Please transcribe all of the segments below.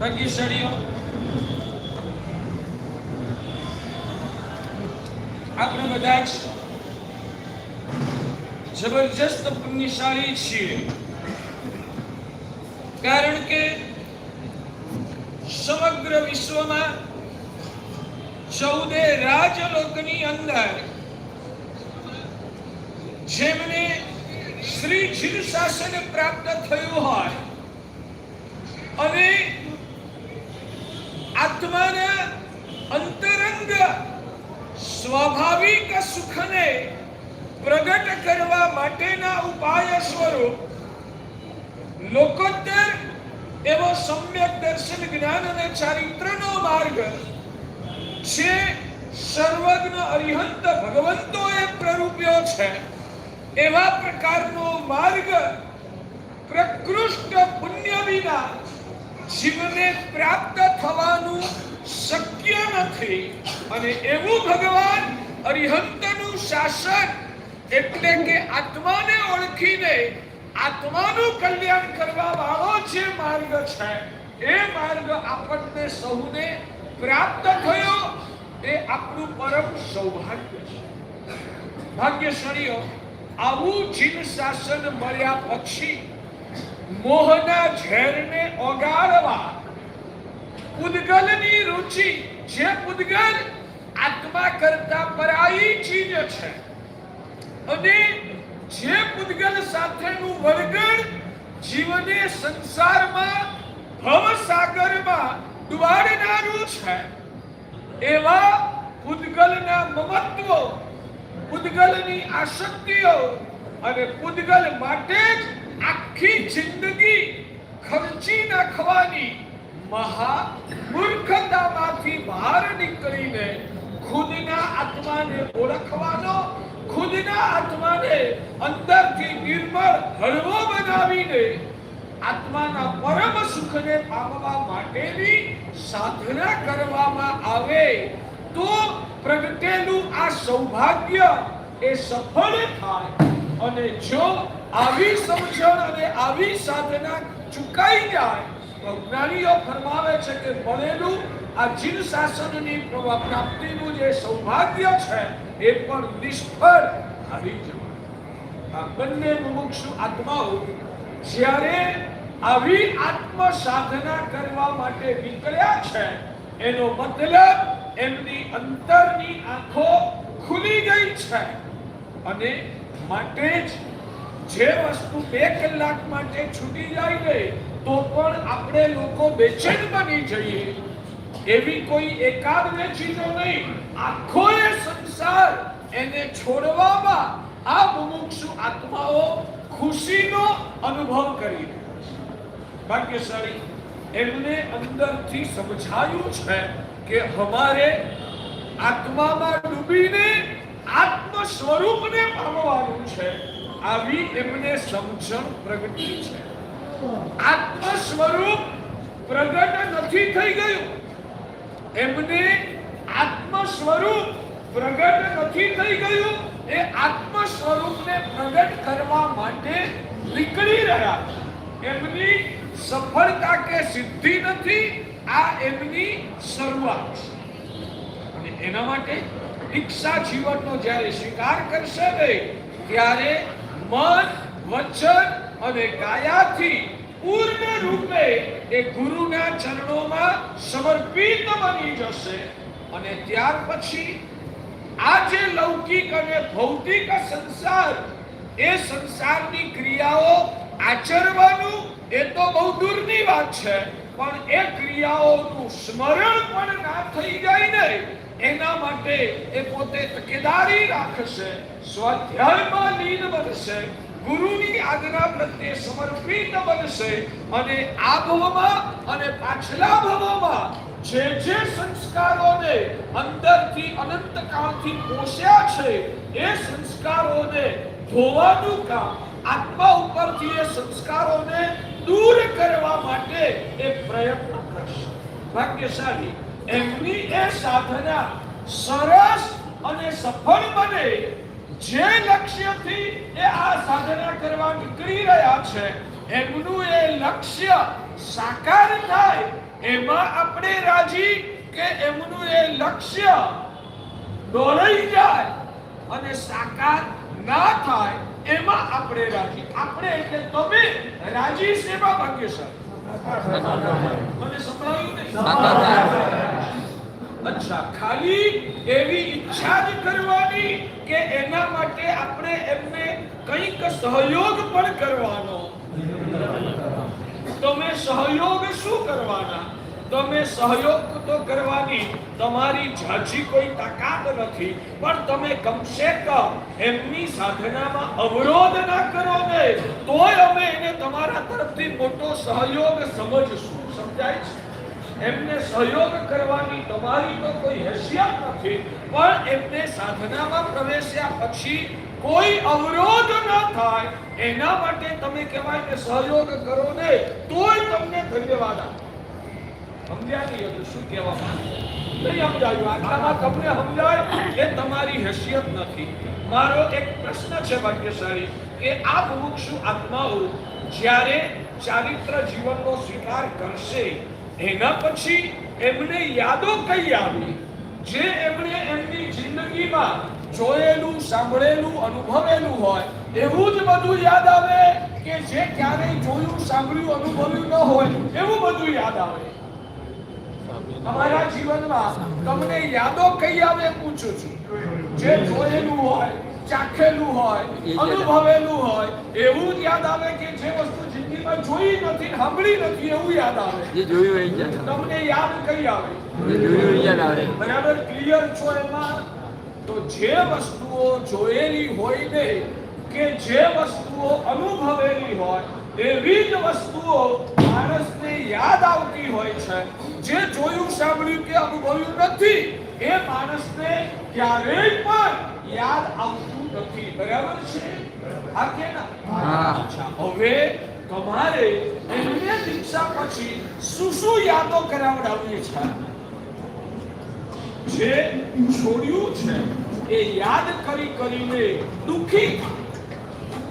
ભાગ્યશાળીઓ આપણે બધા જ જબરજસ્ત પુણ્યશાળી છીએ. કારણ કે સમગ્ર વિશ્વમાં ચૌદે રાજલોકની અંદર જેમને શ્રી જીવ શાસન પ્રાપ્ત થયું હોય અને આત્માના અંતરંગ સ્વાભાવિક સુખને પ્રગટ કરવા માટેના ઉપાય સ્વરૂપ લોકોત્તર એવો સમ્યક દર્શન, જ્ઞાન અને ચારિત્રનો માર્ગ જે સર્વજ્ઞ અરિહંત ભગવંતોએ પ્રરૂપ્યો છે. એવા પ્રકારનો માર્ગ પ્રકૃષ્ટ પુણ્ય વિના જીવને પ્રાપ્ત થવાનું શક્ય નથી. અને એવું ભગવાન અરિહંતનું શાસન એટલે કે આત્માને ઓળખીને આત્માનું કલ્યાણ કરવા વાળો જે માર્ગ છે, એ માર્ગ આપણને સૌને પ્રાપ્ત થયો. એ આપણું પરમ સૌભાગ્ય છે. ભાગ્યશાળીઓ આવું જીન શાસન મળ્યા પછી મોહના ઝેરને ઓગાળવા પૂદગલની રુચિ જે પૂદગલ આત્મા કરતા પરાઈ ચીજ છે. અને જે પૂદગલ સાથેનું વળગણ જીવને સંસારમાં ભવ સાગરમાં ડુબાડનારું છે. એવા પૂદગલના મમત્વો પૂદગલની આશક્તિઓ અને પૂદગલ માટે જ આખી જિંદગી ખર્ચી નાખવાની મહા મૂર્ખતામાંથી બહાર નીકળીને ખુદના આત્માને ઓળખવાનો, ખુદના આત્માને અંદરથી નિર્મળ હળવો બનાવીને આત્માના પરમ સુખને પામવા માટેની સાધના કરવામાં આવે, તો પ્રગટેલું આ સૌભાગ્ય એ સફળ થાય. અને જો આવી સમજણ અને આવી સાધના ચૂકાઈ જાય તો જ્ઞાનીઓ ફરમાવે છે કે મળેલું આ જીવ શાસનની પ્રાપ્તિનું જે સૌભાગ્ય છે, એ પણ નિષ્ફળ આવી જવાનું. આ બંને મુમુક્ષુ આત્માઓ જ્યારે આવી આત્મ સાધના કરવા માટે નીકળ્યા છે, એનો મતલબ એમની અંતરની આંખો ખુલી ગઈ છે. અને માટે જ જે વસ્તુ બે કલાક માટે છૂટી જાય ને તો પણ આપણે લોકો બેચેન બની જઈએ. એવી કોઈ એકાદ બે ચીજો નહીં. આખો એ સંસાર એને છોડવામાં આ મુમુક્ષુ આત્માઓ ખુશીનો અનુભવ કરી ભાગ્યશાળી, એમને અંદરથી સમજાયું છે કે હમારે આત્મામાં ડૂબીને આત્મ સ્વરૂપને પામવાનું છે. આવી એમને સમજણ પ્રગટી છે. આત્મ સ્વરૂપ પ્રગટ નથી થઈ ગયું. એમને આત્મ સ્વરૂપ પ્રગટ નથી થઈ ગયું. એ આત્મ સ્વરૂપને પ્રગટ કરવા માટે નીકળી રહ્યા એમની સફળતા કે સિદ્ધિ નથી, આ એમની શરૂઆત અને એના માટે દીક્ષા જીવનનો જ્યારે સ્વીકાર કરશે ને ત્યારે મન, વચન અને કાયાથી પૂર્ણ રૂપે એ ગુરુના ચરણોમાં સમર્પિત બની જશે. અને ત્યાર પછી આ જે લૌકિક અને ભૌતિક સંસાર, એ સંસારની ક્રિયાઓ આચરવાનું એ તો બહુ દૂરની વાત છે, પણ એ ક્રિયાઓનું સ્મરણ પણ ના થઈ જાય ને, એના માટે એ પોતે તકેદારી રાખશે, સ્વાધ્યાયમાં લીન બનશે. ગુરુની આજ્ઞા પ્રત્યે સમર્પિત બનશે. અને આ ભવમાં અને પાછલા ભવમાં જે જે સંસ્કારોને અંદરથી અનંત કાળથી પોષ્યા છે, એ સંસ્કારોને ધોવાનું કામ, આત્મા ઉપરથી એ સંસ્કારોને દૂર કરવા માટે એ પ્રયત્ન કરશે. ભાગ્યશાળી, એમની એ સાધના સરસ અને સફળ બને જે લક્ષ્યથી એ આ સાધના કરવા નીકળી રહ્યા છે, એમનું એ લક્ષ્ય સાકાર થાય, એમાં આપણે રાજી કે એમનું એ લક્ષ્ય દોરાઈ જાય અને સાકાર ના થાય, એમાં આપણે રાજી. આપણે એટલે તમે રાજી સેવા ભાગ્ય સર મને સંભળાયું નહીં? અચ્છા, ખાલી એવી ઈચ્છા જ કરવાની કે એના માટે આપણે એમને કંઈક સહયોગ પણ કરવાનો. તમે સહયોગ શું કરવાના? તમે સહયોગ તો કરવાની, તમારી ઝાઝી કોઈ તાકાત નથી, પણ તમે કમસે કમ એમની સાધનામાં અવરોધ ના કરો ને, તોય અમે એને તમારા તરફથી મોટો સહયોગ સમજશું. સમજાય છે? એમને સહયોગ કરવાની તમારી તો કોઈ હેસિયત નથી, પણ એમને સાધનામાં પ્રવેશ્યા પછી કોઈ અવરોધ ન થાય. એના માટે તમે કહેવાય કે સહયોગ કરો ને, તોય તમને ધન્યવાદ આપો સમજ્યા નહીં હતું શું કહેવા માંગે? નહીં સમજાયું? આટલામાં તમને સમજાય એ તમારી હેસિયત નથી. મારો એક પ્રશ્ન છે ભાગ્યશાળી, કે આ મુમુક્ષુ આત્માઓ જ્યારે ચારિત્ર જીવનનો સ્વીકાર કરશે એના પછી એમને યાદો કઈ આવી? જે એમણે એમની જિંદગીમાં જોયેલું સાંભળેલું અનુભવેલું હોય એવું જ બધું યાદ આવે કે જે ક્યારેય જોયું સાંભળ્યું અનુભવ્યું ન હોય એવું બધું યાદ આવે. તમારા જીવનમાં તમને યાદો કઈ આવે પૂછું છું. જે જોયેલું હોય ચાખેલું હોય અનુભવેલું હોય એવું જ યાદ આવે કે જે વસ્તુ જિંદગીમાં જોઈ નથી સાંભળી નથી એવું યાદ આવે. જે જોયું એ યાદ તમને યાદ કઈ આવે? જે જોયું યાદ આવે. બરાબર ક્લિયર છો એમાં? તો જે વસ્તુઓ જોયેલી હોય ને કે જે વસ્તુઓ અનુભવેલી હોય એવી જ વસ્તુઓ માણસને યાદ આવતી હોય છે. જે જોયું સાંભળ્યું કે અનુભવ્યું નથી એ માણસને ક્યારેય પણ યાદ આવતું નથી. બરાબર છે? હા. કે ના હવે તમારે એમને દીક્ષા પછી શું શું યાદો કરાવડાવીએ છે જે છોડ્યું છે, એ યાદ કરી કરીને દુખી.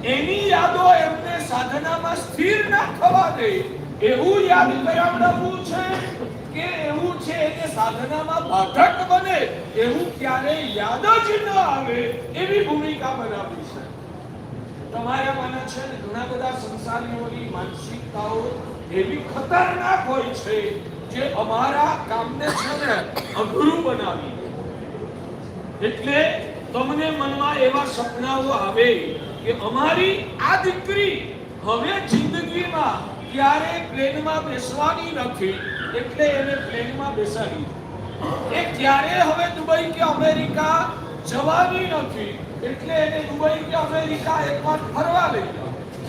એની યાદો એમને સાધનામાં સ્થિર ના થવા દે. એવું યાદ કરાવડાવવું છે કે એવું છે એને સાધનામાં બાધક બને? એવું ક્યારે યાદ જ ન આવે એવી ભૂમિકા બનાવી છે. તમારામાંના છે ને ઘણા બધા સંસારીઓની માનસિકતાઓ એવી ખતરનાક હોય છે જે અમારા કામને છે ને અઘરું બનાવી એટલે તમને મનમાં એવા સપનાઓ આવે કે અમારી આ દીકરી હવે જિંદગીમાં ક્યારે પ્લેનમાં બેસવાની નથી, એટલે એને પ્લેનમાં બેસાડી એ ક્યારે હવે દુબઈ કે અમેરિકા જવાની નથી. એટલે એને દુબઈ કે અમેરિકા એકવાર ફરવા લઈ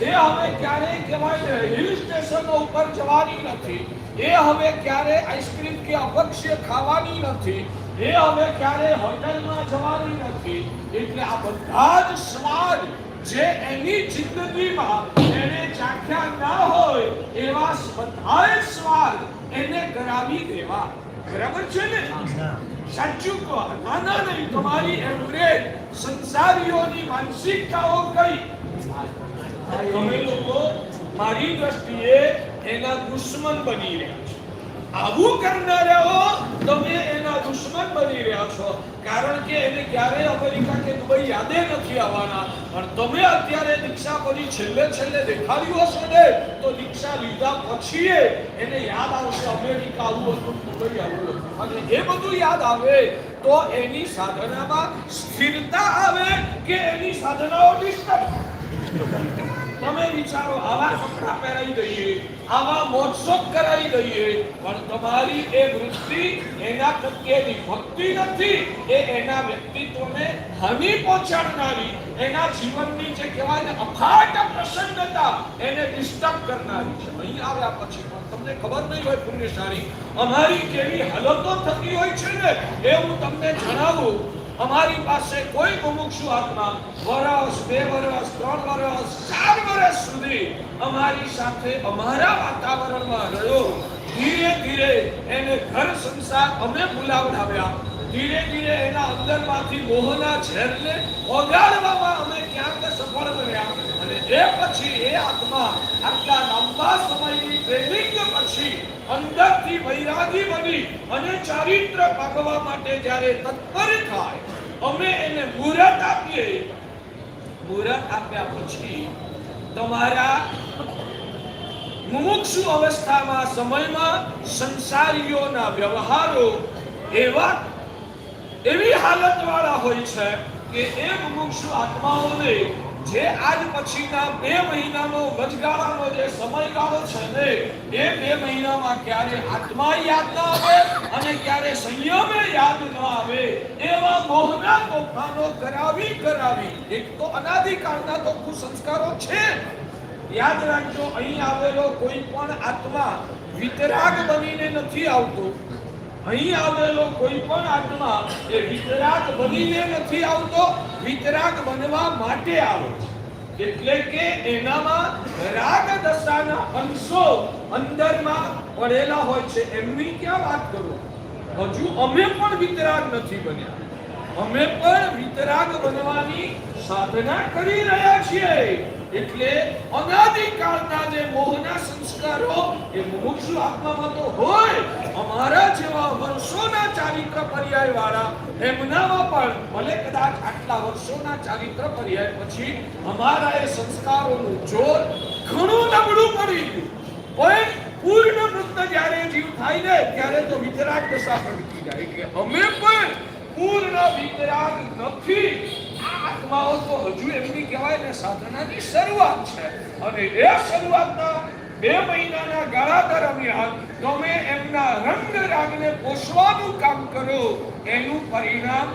જે હવે ક્યારેય કહેવાય હિલ સ્ટેશનો ઉપર જવાની નથી. એ હવે ક્યારે આઈસ્ક્રીમ કે અપક્ષય ખાવાની નથી. એ હવે ક્યારે હોટલમાં જવાની નથી. એટલે આ બધા જ સ્વાદ જે એની જિંદગીમાં એને ચાખ્યા ના હોય, એવા બધાય સ્વાદ એને કરાવી દેવા. બરાબર છે ને? સાચું કહો નાના નહીં તમારી એમને સંસારીઓની માનસિકતાઓ કઈ? તમે લોકો મારી દ્રષ્ટિએ એના દુશ્મન બની રહ્યા છો. આવું કરનારાઓ તમે એના દુશ્મન બની રહ્યા છો કારણ કે એને ક્યારેય અમેરિકા કે દુબઈ યાદે નથી આવવાના. પણ તમે અત્યારે દીક્ષા પછી છેલ્લે છેલ્લે દેખાડ્યું હશે ને, તો દીક્ષા લીધા પછી એને યાદ આવશે. અમેરિકા આવું હતું દુબઈ આવું હતું. અને એ બધું યાદ આવે તો એની સાધનામાં સ્થિરતા આવે કે એની સાધનાઓ ડિસ્ટર્બ તમે વિચારો, આવા કપડા પહેરાવી દઈએ, આવા મોજશોખ કરાવી દઈએ, પણ તમારી એ વૃત્તિ એના પ્રત્યેની ભક્તિ નથી. એ એના વ્યક્તિત્વને હાનિ પહોંચાડનારી, એના જીવનની જે કહેવાય ને અફાટ પ્રસન્નતા, એને ડિસ્ટર્બ કરનારી છે. અહીં આવ્યા પછી પણ તમને ખબર નહીં હોય પુણ્યશાળી, અમારી કેવી હાલતો થતી હોય છે ને, એ હું તમને જણાવું. અમારી પાસે કોઈ મુમુક્ષુ આત્મા વરસ, બે વરસ, ત્રણ વરસ, ચાર વરસ સુધી અમારી સાથે અમારા વાતાવરણમાં રહ્યો. ધીરે ધીરે એને ઘર સંસાર અમે બોલાવડાવ્યા. ધીરે ધીરે એના અંદરમાંથી મોહના ઝેરને ઓગાળવામાં અમે ક્યાંક સફળ બન્યા. એ પછી એ આત્મા, આટલા લાંબા સમયની ટ્રેનિંગ પછી અંદરથી વૈરાગી બની અને ચારિત્ર ભાગવા માટે જ્યારે તત્પર થાય, અમે એને મુહૂર્ત આપીએ. મુહૂર્ત આપ્યા પછી તમારા મુમુક્ષુ અવસ્થામાં સમયમાં સંસારીઓના વ્યવહારો એવા, એવી હાલત વાળા હોય છે કે એ મુમુક્ષુ આત્માઓને જે આજ પછીના બે મહિનાનો વચગાળાનો જે સમયગાળો છે ને, એ બે મહિનામાં ક્યારે આત્મા યાદ ન આવે અને ક્યારે સંયમે યાદ ન આવે, એવા મોહના તોફાનો કરાવી કરાવી, એક તો અનાદિકાળના તો કુસંસ્કારો છે. યાદ રાખજો, અહીં આવેલો કોઈ પણ આત્મા વિતરાગ બનીને નથી આવતો. અહીં આવેલો કોઈ પણ આત્મા એ વિતરાગ બનીને નથી આવતો, વિતરાગ બનવા માટે આવે છે. એટલે કે એનામાં રાગ દશાના અંશો અંદરમાં પડેલા હોય છે. એમની ક્યાં વાત કરું? હજુ અમે પણ વિતરાગ નથી બન્યા. અમે પણ વિતરાગ બનવાની સાધના કરી રહ્યા છીએ. એટલે અનાદિકાળના જે મોહના સંસ્કારો એ મુમુક્ષુ આત્મામાં તો હોય, અમારા જેવા વર્ષોના ચારિત્ર પર્યાય વાળા એમનામાં પણ ભલે કદાચ આટલા વર્ષોના ચારિત્ર પર્યાય પછી અમારા એ સંસ્કારોનું જોર ઘણું નબળું પડી ગયું. પણ પૂર્ણ વૃત્ત જ્યારે જીવ થાય ને, ત્યારે તો વિતરાગ દશા પ્રગટી જાય. કે અમે પણ પૂર્ણ વિતરાગ નથી. આત્માઓ તો હજુ એમની કહેવાય ને સાધનાની શરૂઆત છે. અને એ શરૂઆતના બે મહિનાના ગાળા દરમિયાન તમે એમના રંગ રાગને પોષવાનું કામ કરો, એનું પરિણામ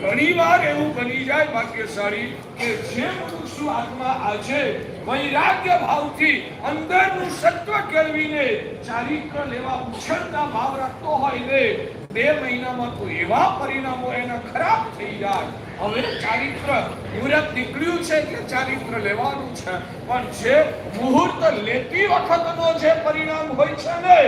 ઘણીવાર એવું બની જાય ભાગ્યશાળી કે જે મનુષ્ય આત્મા આજે વૈરાગ્ય ભાવથી અંદરનું સત્વ કેળવીને ચારિત્ર લેવા ઉછળતા ભાવ રાખતો હોય ને બે મહિનામાં તો એવા પરિણામો એના ખરાબ થઈ જાય. હવે ચારિત્ર મુહૂર્ત નીકળ્યું છે એટલે ચારિત્ર લેવાનું છે. પણ જે મુહૂર્ત લેતી વખતનો જે પરિણામ હોય છે ને,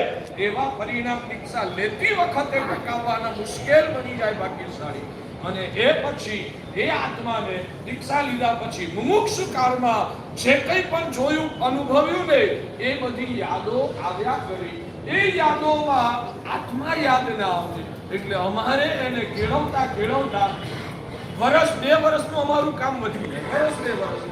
એવા પરિણામ દીક્ષા લેતી વખતે ટકાવવાના મુશ્કેલ બની જાય ભાગ્યશાળી અને એ પછી, એ આત્માને દીક્ષા લીધા પછી મુમુક્ષ કાળમાં જે કંઈ પણ જોયું, અનુભવ્યું ને, એ બધી યાદો આવ્યા કરી. એ યાદોમાં આત્મા યાદ ના આવતી. એટલે અમારે એને કેળવતા કેળવતા વર્ષ બે વર્ષનું અમારું કામ વધી જાય વર્ષ બે વર્ષ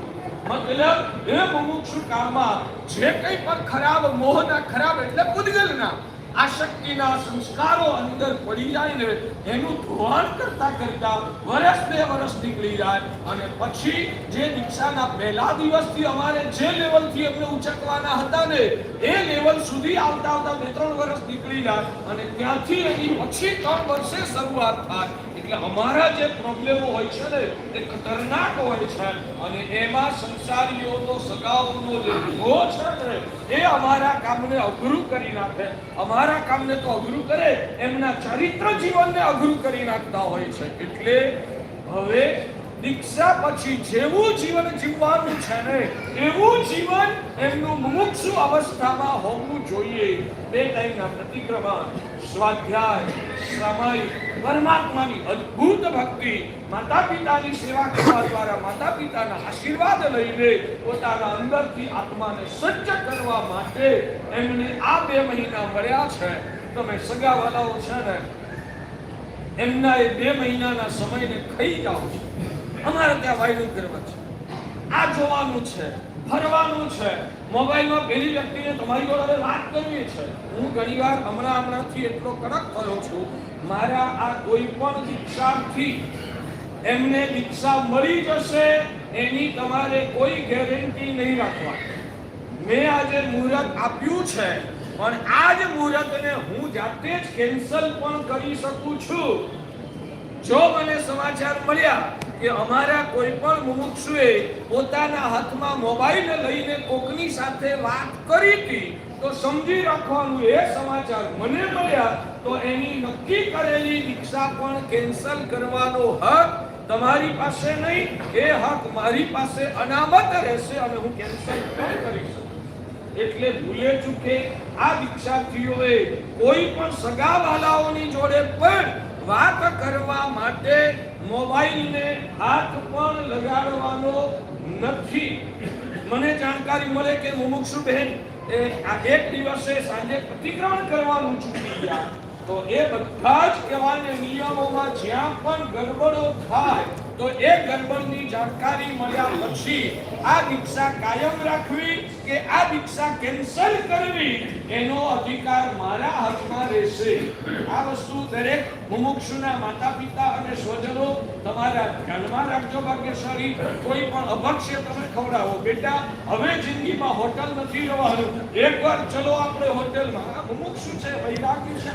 મતલબ એ મુમુક્ષુ કામમાં જે કંઈ પણ ખરાબ મોહના ખરાબ એટલે પૂતગલના આશક્તિના સંસ્કારો અંદર પડી જાય ને એનું ધોવાણ કરતા કરતા વર્ષ બે વર્ષ નીકળી જાય અને પછી જે દીક્ષાના પહેલા દિવસથી અમારે જે લેવલથી અમને ઉચકવાના હતા ને, એ લેવલ સુધી આવતા આવતા બે ત્રણ વર્ષ નીકળી જાય અને ત્યાંથી એની પછી ત્રણ વર્ષે શરૂઆત થાય. એટલે અમારા જે પ્રોબ્લેમો હોય છે ને, એ ખતરનાક હોય છે. અને એમાં સંસારીઓનો સગાઓનો જે ભો છે ને, એ અમારા કામને અઘરું કરી નાખે. અમારા કામને તો અઘરું કરે, એમના ચરિત્ર જીવનને અઘરું કરી નાખતા હોય છે. એટલે હવે દીક્ષા પછી જેવું જીવન જીવવાનું છે ને, એવું જીવન એમનું મુમુક્ષુ અવસ્થામાં હોવું જોઈએ. બે ટાઈમના પ્રતિક્રમણ. સ્વાધ્યાય, સમય, પરમાત્માની અદ્ભુત ભક્તિ. માતા પિતાની સેવા કરવા દ્વારા માતા પિતાના આશીર્વાદ લઈને પોતાના અંદરથી આત્માને સજ્જ કરવા માટે એમને આ બે મહિના મળ્યા છે. તમે સગાવાલાઓ છે ને, એમના એ બે મહિનાના સમયને ખાઈ જાઓ છો. અમારે ત્યાં વાયરલ કરવા છે. આ જોવાનું છે, ફરવાનું છે. મોબાઈલમાં પેલી વ્યક્તિને તમારી જોડે વાત કરવી છે. હું ઘણીવાર હમણાં હમણાંથી એટલો કડક થયો છું, મારા આ કોઈ પણ દીક્ષાથી એમને દીક્ષા મળી જશે, એની તમારે કોઈ ગેરંટી નહીં રાખવાની. મેં આજે મુહૂર્ત આપ્યું છે, પણ આ જ મુહૂર્તને હું જાતે જ કેન્સલ પણ કરી શકું છું. જો મને સમાચાર મળ્યા કે અમારા કોઈ પણ મુમુક્ષુએ પોતાના હાથમાં મોબાઈલ લઈને કોકની સાથે વાત કરી હતી, તો સમજી રાખવાનું એ સમાચાર મને મળ્યા, તો એની નક્કી કરેલી દીક્ષા પણ કેન્સલ કરવાનો હક તમારી પાસે નહીં. એ હક મારી પાસે અનામત રહેશે અને હું કેન્સલ પણ કરી શકું એટલે ભૂલે ચૂકે આ દીક્ષાર્થીઓએ કોઈ પણ સગા વાલાઓની જોડે પણ વાત કરવા માટે મોબાઈલને હાથ પણ લગાડવાનો નથી. મને જાણકારી મળે કે મુમુક્ષુ બહેન એ આ એક દિવસે સાંજે પ્રતિક્રમણ કરવાનું ચૂકી ગયા. તો એ બધા જ કહેવાને નિયમોમાં જ્યાં પણ ગડબડો થાય, તો એ ગડબડની જાણકારી મળ્યા પછી આ દીક્ષા કાયમ રાખવી કે આ દીક્ષા કેન્સલ કરવી એનો અધિકાર મારા હાથમાં રહેશે. આ વસ્તુ દરેક મુમુક્ષુના માતા પિતા અને સ્વજનો તમારા ધ્યાનમાં રાખજો ભાગ્યશાળી. કોઈ પણ અભક્ષ્ય તમે ખવડાવો. બેટા, હવે જિંદગીમાં હોટલ નથી રહેવાનું. એકવાર ચલો આપણે હોટલમાં. આ મુમુક્ષુ છે વૈરાગી છે.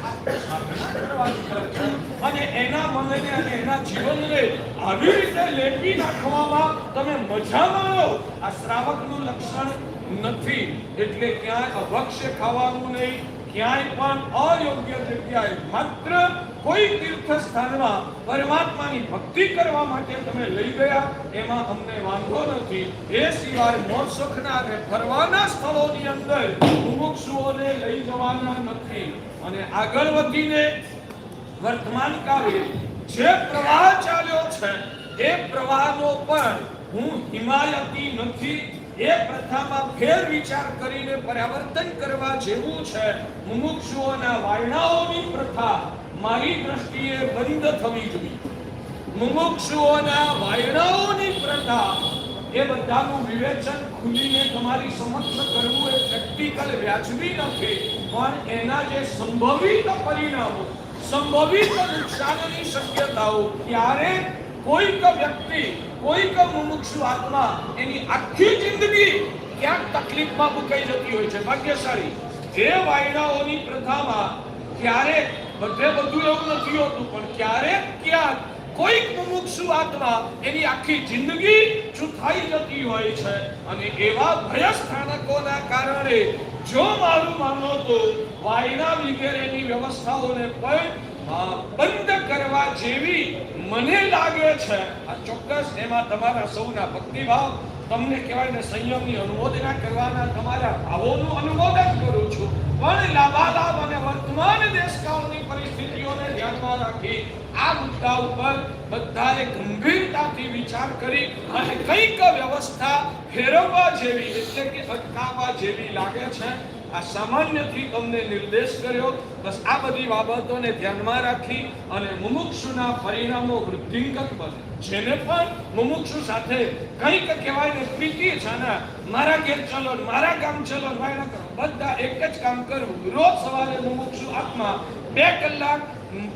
અને એના મનને અને એના જીવનને આવી રીતે લેપી નાખવામાં તમે મજા માણો. આ શ્રાવકનું લક્ષણ નથી. એટલે ક્યાંય અભક્ષ્ય ખાવાનું નહીં, ક્યાંય પણ અયોગ્ય જગ્યાએ માત્ર કોઈ તીર્થ સ્થાનમાં પરમાત્માની ભક્તિ કરવા માટે તમે લઈ ગયા, એમાં અમને વાંધો નથી. એ સિવાય મોર સુખના અને ફરવાના સ્થળોની અંદર મુમુક્ષુઓને લઈ જવાના નથી. અને આગળ વધીને વર્તમાન કાળે જે પ્રવાહ ચાલ્યો છે, એ પ્રવાહનો પણ હું હિમાયતી નથી. એ પ્રથામાં ફેર વિચાર કરીને પરિવર્તન કરવા જેવું છે. મુમુક્ષુઓના વાયણાઓની પ્રથા મારી દ્રષ્ટિએ બંધ થવી જોઈએ. મુમુક્ષુઓના વાયણાઓની પ્રથા એ બધાનું વિવેચન ખુલીને તમારી સમક્ષ કરવું એ પ્રેક્ટિકલ વ્યાજબી નથી, પણ એના જે સંભવિત પરિણામો, સંભવિત નુકસાનની શક્યતાઓ ત્યારે કોઈક વ્યક્તિ કોઈક મુમુક્ષુ આત્મા એની આખી જિંદગી ક્યાંક તકલીફમાં મુકાઈ જતી હોય છે. ભાગ્યશાળી. જે વાયડાઓની પ્રથામાં ક્યારેક બધે બધું એવું નથી હોતું, પણ ક્યારેક ક્યાંક કોઈક મુમુક્ષુ આત્મા એની આખી જિંદગી ચૂથાઈ જતી હોય છે. અને એવા ભય સ્થાનકોના કારણે જો મારું માનો તો વાયડા વગેરેની વ્યવસ્થાઓને પણ બંધ કરવા જેવી મને લાગે છે આ ચોક્કસ એમાં તમારા સૌના ભક્તિભાવ તમને કહેવાય ને સંયમની અનુમોદના કરવાના તમારા ભાવોનું અનુમોદન કરું છું. પણ લાભાલાભ અને વર્તમાન દેશકાળની પરિસ્થિતિઓને ધ્યાનમાં રાખી આ મુદ્દા ઉપર બધાએ ગંભીરતાથી વિચાર કરી અને કંઈક વ્યવસ્થા ફેરવવા જેવી, એટલે કે અટકાવવા જેવી લાગે છે. આ સામાન્યથી તમને નિર્દેશ કર્યો, બસ આ બધી બાબતોને ધ્યાનમાં રાખી અને મુમુક્ષુના પરિણામો વૃદ્ધિંગત બને. જેને પણ મુમુક્ષુ સાથે કંઈક કહેવાય ને પ્રીતિ છે ને મારા ઘેર ચલો મારા ગામ ચલો ને વાયના કરો. બધા એક જ કામ કરવું. રોજ સવારે મુમુક્ષુ આત્મા બે કલાક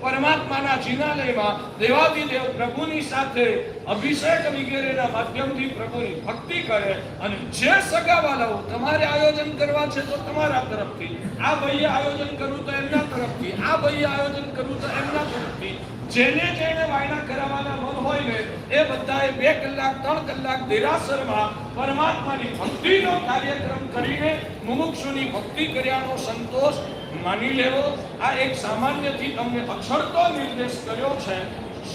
પરમાત્માના જિનાલયમાં દેવાદિદેવ પ્રભુની સાથે અભિષેક વગેરેના માધ્યમથી પ્રભુની ભક્તિ કરે અને જે સગાવાલાઓ તમારે આયોજન કરવા છે તો તમારા તરફથી, આ ભાઈએ આયોજન કરવું તો એમના તરફથી, આ ભાઈએ આયોજન કરવું તો એમના તરફથી જેને જેને વાયના કરાવવાના મન હોય ને, એ બધાએ બે કલાક, ત્રણ કલાક દેરાસરમાં પરમાત્માની ભક્તિનો કાર્યક્રમ કરીને મુમુક્ષુની ભક્તિ કર્યાનો સંતોષ માની લેવો. આ એક સામાન્યથી તમને અક્ષરતો નિર્દેશ કર્યો છે.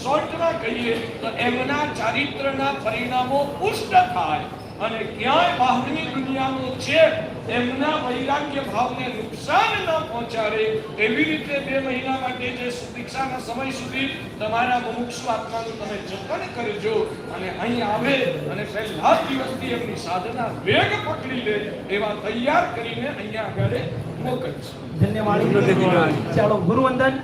શોર્ટમાં કહીએ તો એમના ચારિત્રના પરિણામો પુષ્ટ થાય અને ક્યાંય બહારની દુનિયાનો ચેપ એમના વૈરાગ્ય ભાવને નુકસાન ન પહોંચાડે એવી રીતે બે મહિના માટે જે દીક્ષાના સમય સુધી તમારા મુમુક્ષુ આત્માનું તમે જતન કરજો અને અહીં આવે અને પહેલા દિવસથી એમની સાધના વેગ પકડી લે એવા તૈયાર કરીને અહીંયા આગળ મોકલજો. ધન્યવાદ. ચાલો ગુરુવંદન.